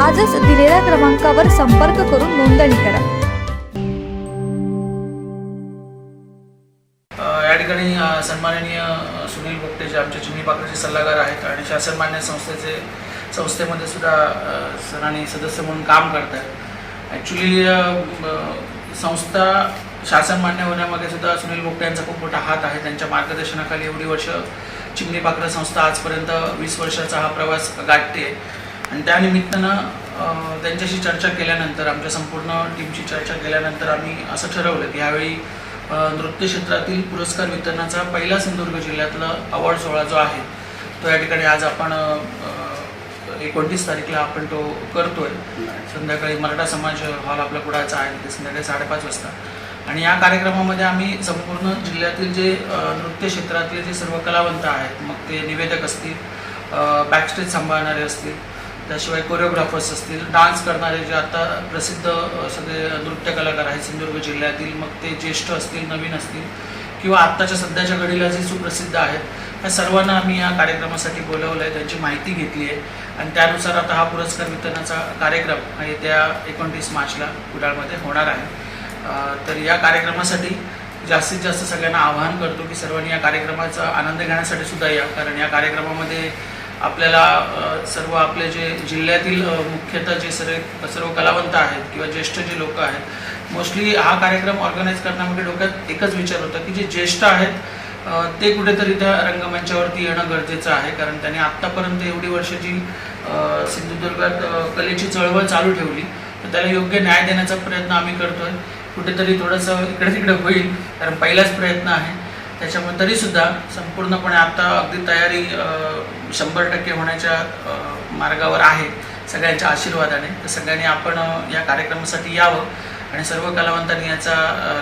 आजच दिलेल्या क्रमांकावर संपर्क करून नोंदणी करा. या ठिकाणी सन्माननीय सुनील बोगटे जे आमचे चिमणी पाकळीचे सल्लागार आहेत आणि शासनमान्य संस्थेचे संस्थेमध्ये सुद्धा सरांनी सदस्य म्हणून काम करत आहेत ॲक्च्युली संस्था शासनमान्य होण्यामध्ये सुद्धा सुनील बोगटे यांचा खूप मोठा हात आहे. त्यांच्या मार्गदर्शनाखाली एवढी वर्ष चिमणी पाकर संस्था आजपर्यंत वीस वर्षाचा हा प्रवास गाठते. आणि त्यानिमित्तानं त्यांच्याशी चर्चा केल्यानंतर आमच्या संपूर्ण टीमची चर्चा केल्यानंतर आम्ही असं ठरवलं की यावेळी नृत्य क्षेत्रातील पुरस्कार वितरणाचा पहिला सिंधुदुर्ग जिल्ह्यातला अवॉर्ड सोहळा जो आहे तो या ठिकाणी आज आपण एकोणतीस तारीखला आपण तो करतोय. संध्याकाळी मराठा समाज हॉल आपला कुडाचा आहे तिथे संध्याकाळी साडेपाच वाजता. आणि या कार्यक्रमामध्ये आम्ही संपूर्ण जिल्ह्यातील जे नृत्य क्षेत्रातले जे सर्व कलावंत आहेत मग ते निवेदक असतील बॅकस्टेज सांभाळणारे असतील त्याशिवाय कोरिओग्राफर्स असतील डान्स करणारे जे आता प्रसिद्ध सगळे नृत्य कलाकार आहेत सिंधुदुर्ग जिल्ह्यातील मग ते ज्येष्ठ असतील नवीन असतील किंवा आत्ताच्या सध्याच्या घडीला जे सुप्रसिद्ध आहेत त्या सर्वांना आम्ही या कार्यक्रमासाठी बोलवलं आहे त्यांची माहिती घेतली आहे. आणि त्यानुसार आता हा पुरस्कार वितरणाचा कार्यक्रम येत्या एकोणतीस मार्चला कुडाळमध्ये होणार आहे. तर या कार्यक्रमासाठी जास्तीत जास्त सगळ्यांना आवाहन करतो की सर्वांनी या कार्यक्रमाचा आनंद घेण्यासाठी सुद्धा या कारण या कार्यक्रमामध्ये आपल्याला सर्व आपले जे जिल्ह्यातील मुख्यतः जे सर्व सर्व कलावंत आहेत किंवा ज्येष्ठ जे लोक आहेत मोस्टली हा कार्यक्रम ऑर्गनाईज करण्यामध्ये डोक्यात एकच विचार होता की जे ज्येष्ठ आहेत ते कुठेतरी त्या रंगमंचावरती येणं गरजेचं आहे. कारण त्यांनी आत्तापर्यंत एवढी वर्ष जी सिंधुदुर्गात कलेची चळवळ चालू ठेवली तर त्याला योग्य न्याय देण्याचा प्रयत्न आम्ही करतोय. कुठेतरी थोडंसं इकडे तिकडे होईल कारण पहिलाच प्रयत्न आहे. त्याच्यामुळे तरीसुद्धा संपूर्णपणे आता अगदी तयारी शंभर टक्के होण्याच्या मार्गावर आहे सगळ्यांच्या आशीर्वादाने. तर सगळ्यांनी आपण या कार्यक्रमासाठी यावं आणि सर्व कलावंतांनी याचा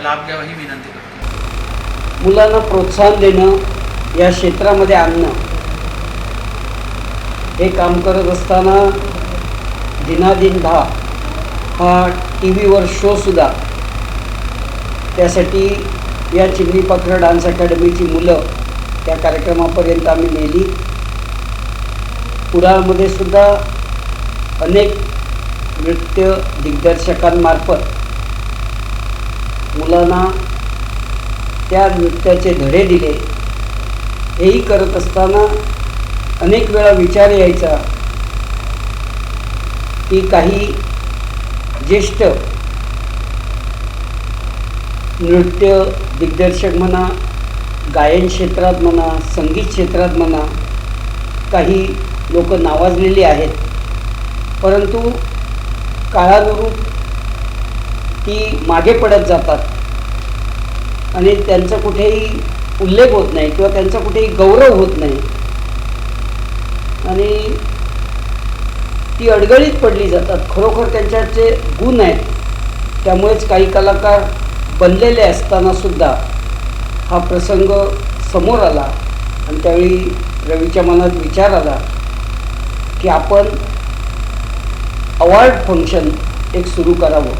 लाभ घ्यावा ही विनंती करतो. मुलांना प्रोत्साहन देणं या क्षेत्रामध्ये आणणं हे काम करत असताना दिनादिन दहा हा टी व्हीवर शोसुद्धा त्यासाठी या चिमणी पाखरं डान्स अकॅडमीची मुलं त्या कार्यक्रमापर्यंत आम्ही नेली. कुडाळमध्ये सुद्धा अनेक नृत्य दिग्दर्शकांमार्फत मुलांना त्या नृत्याचे धडे दिले. हेही करत असताना अनेक वेळा विचार यायचा की काही ज्येष्ठ नृत्य दिग्दर्शक म्हणा गायन क्षेत्रात म्हणा संगीत क्षेत्रात म्हणा काही लोक नावाजलेली आहेत. परंतु काळानुरूप ती मागे पडत जातात. आणि त्यांचा कुठेही उल्लेख होत नाही किंवा त्यांचा कुठेही गौरव होत नाही. आणि ती अडगळीत पडली जातात. खरोखर त्यांच्याचे जे गुण आहेत. त्यामुळेच काही कलाकार बनलेले असताना सुद्धा हा प्रसंग समोर आला आणि त्यावेळी रवीच्या मनात विचार आला की आपण अवॉर्ड फंक्शन एक सुरू करावं.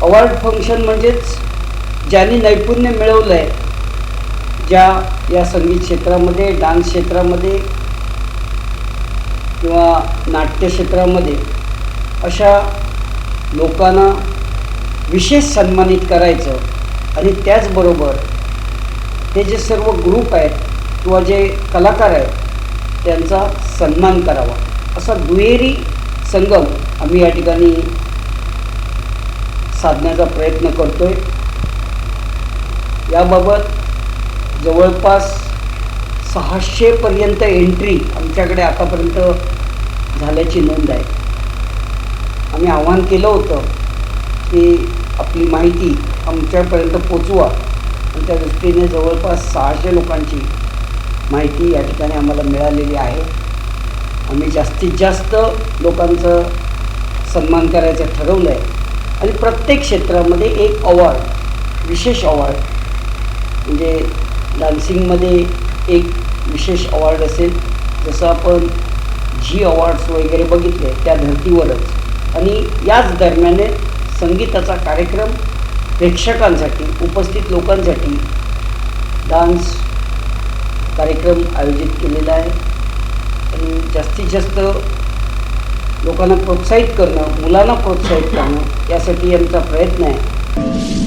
अवॉर्ड फंक्शन म्हणजेच ज्यांनी नैपुण्य मिळवलं आहे ज्या या संगीत क्षेत्रामध्ये डान्स क्षेत्रामध्ये किंवा नाट्य क्षेत्रामध्ये अशा लोकांना विशेष सन्मानित करायचं आणि त्याचबरोबर हे जे सर्व ग्रुप आहेत किंवा जे कलाकार आहेत त्यांचा सन्मान करावा. असा दुहेरी संगम आम्ही या ठिकाणी साधण्याचा प्रयत्न करतो आहे याबाबत जवळपास सहाशेपर्यंत एंट्री आमच्याकडे आतापर्यंत झाल्याची नोंद आहे. आम्ही आव्हान केलं होतं की आपली माहिती आमच्यापर्यंत पोचवा. आणि त्या दृष्टीने जवळपास सहाशे लोकांची माहिती या ठिकाणी आम्हाला मिळालेली आहे. आम्ही जास्तीत जास्त लोकांचं सन्मान करायचं ठरवलं आहे आणि प्रत्येक क्षेत्रामध्ये एक अवॉर्ड विशेष अवॉर्ड म्हणजे डान्सिंगमध्ये एक विशेष अवॉर्ड असेल. जसं आपण जी अवॉर्ड्स वगैरे बघितले त्या धर्तीवरच. आणि याच दरम्याने संगीताचा कार्यक्रम प्रेक्षकांसाठी उपस्थित लोकांसाठी डान्स कार्यक्रम आयोजित केलेला आहे. आणि जास्तीत जास्त लोकांना प्रोत्साहित करणं मुलांना प्रोत्साहित करणं यासाठी यांचा प्रयत्न आहे.